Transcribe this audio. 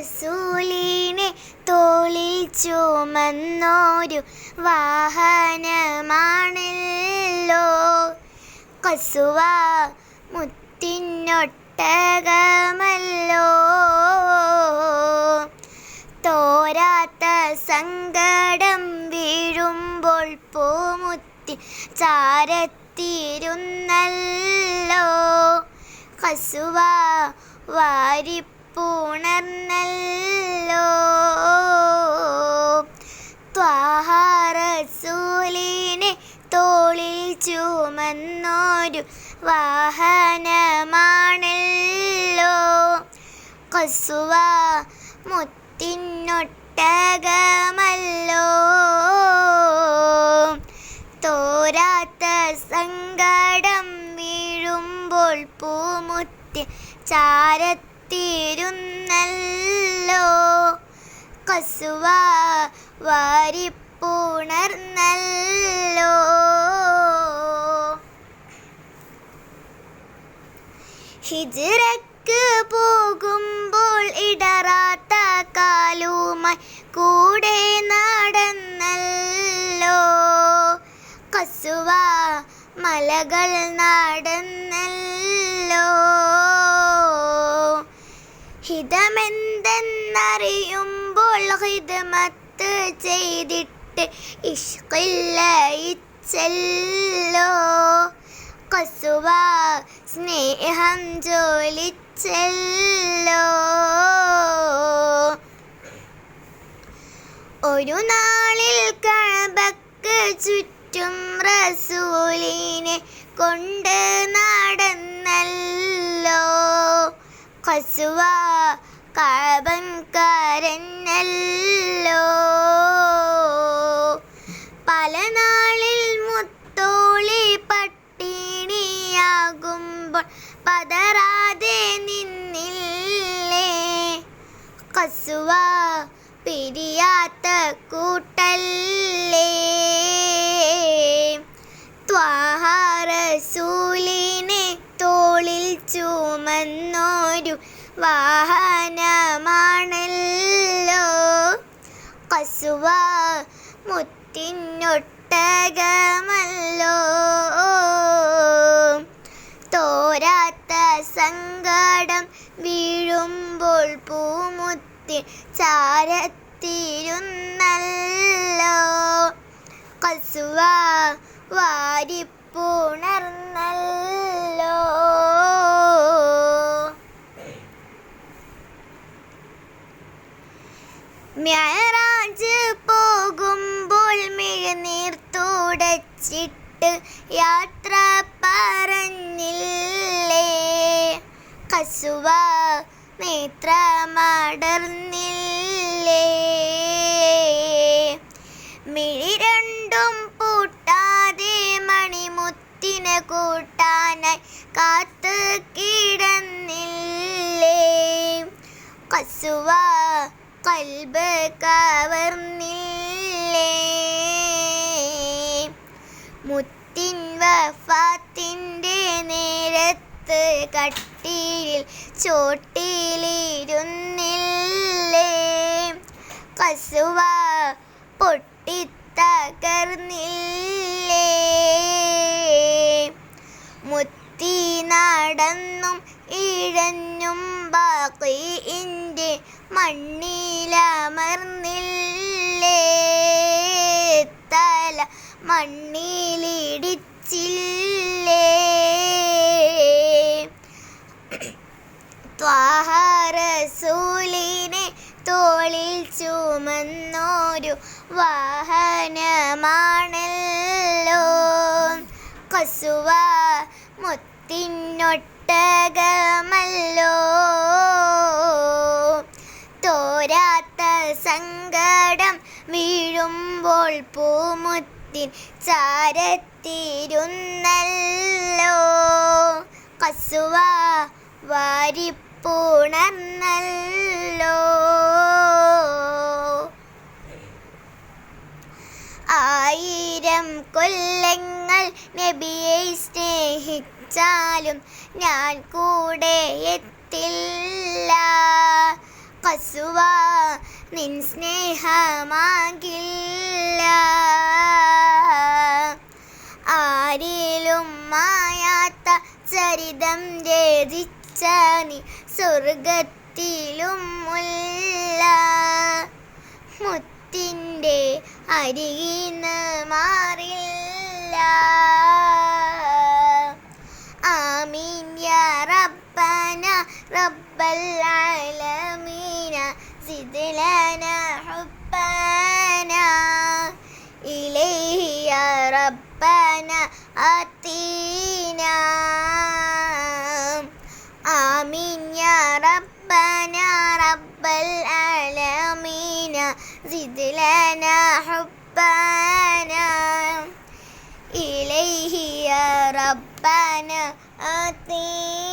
റസൂലിനെ തോളിൽ ചുമന്നോരു വാഹനമാണല്ലോ. കസുവ മുത്തിനൊട്ടകമല്ലോ. തോരാത്ത സങ്കടം വീഴുമ്പോൾ പൂമുത്തി ചാരത്തിരുന്നല്ലോ. കസുവ വാരിപ്പുണർന്നല്ലോ ത്വാഹാറസൂലിനെ തോളിൽ ചുമന്നോരു വാഹനമാണല്ലോ. കസുവ മുത്തിനൊട്ടകമല്ലോ. തോരാത്ത സങ്കടം വീഴുമ്പോൾ പൂമുത്തി ചാരത്തിരുന്നല്ലോ കസുവ വാരിപ്പുണർന്നല്ലോ. ഹിജിറക്ക് പോകുമ്പോൾ ഇടറാത്ത കാലുമായി കൂടെ നടന്നല്ലോ. കസുവ മലകൾ നടന്നല്ലോ. ഹിതമെന്തെന്നറിയുമ്പോൾ ഹിതമത്ത് ചെയ്തിട്ട് ഇഷ്കില്ലയിച്ചല്ലോ കസുവ സ്നേഹം ജോലിച്ചല്ലോ ഒരു നാളിൽ കഴബക്ക് ചുറ്റും റസൂലിനെ കൊണ്ട് കഴബൻ കരഞ്ഞല്ലോ പല നാളിൽ മുത്തോളി പട്ടിണിയാകുമ്പോൾ പതറാതെ നിന്നില്ലേ. കസുവ പിരിയാത്ത കൂട്ടല്ലേ. വാഹനമാണല്ലോ. കസുവ മുത്തിനൊട്ടകമല്ലോ. തോരാത്ത സങ്കടം വീഴുമ്പോൾ പൂമുത്തി ചാരത്തിരുന്നല്ലോ. കസുവ വാരിപ്പുണർന്നല്ലോ മെഹറാജ് പോകുമ്പോൾ മിഴുനീർ തുടച്ചിട്ട് യാത്ര പറഞ്ഞില്ലേ? കസുവ നേത്രമടർന്നില്ലേ? മിഴി രണ്ടും പൂട്ടാതെ മണിമുത്തിനെ കൂട്ടാനായി കാത്ത് കൽബ് കവർന്നില്ലേ? മുത്തിൻ വഫാത്തിന്റെ നേരത്ത് കട്ടിയിൽ ചോട്ടിലിരുന്നില്ലേ? കസുവ പൊട്ടിത്തകർന്നില്ലേ? മുത്തി നടന്നും ഇഴഞ്ഞും ബാക്കി ഇന്റെ മണ്ണിലമർന്നില്ലേ ത്വാഹാറസൂലിനെ തോളിൽ ചുമന്നോരു വാഹനമാണല്ലോ. കസുവ മുത്തിനൊട്ടകമല്ലോ. തോരാത്ത സങ്കടം വീഴുമ്പോൾ പൂമുത്തിൻ ചാരത്തിരുന്നല്ലോ. കസുവ വാരിപ്പുണർന്നല്ലോ ആയിരം കൊല്ലങ്ങൾ നബിയെ സ്നേഹിച്ചാലും ഞാൻ കൂടെ എത്തില്ല. കസുവ നിൻ സ്നേഹമാകില്ല. ആരിലും മായാത്ത ചരിതം രചിച്ച നീ സ്വർഗത്തിലും മുല്ല മുത്തിന്റെ അരികിന്ന് മാറില്ല. ആമീൻ യാ റബ്ബന റബ്ബൽ ആലമീന സിദ്ലന ഹുബ്ബന. ഇലൈഹി യാ റബ്ബന ആതീനാ ربنا آتينا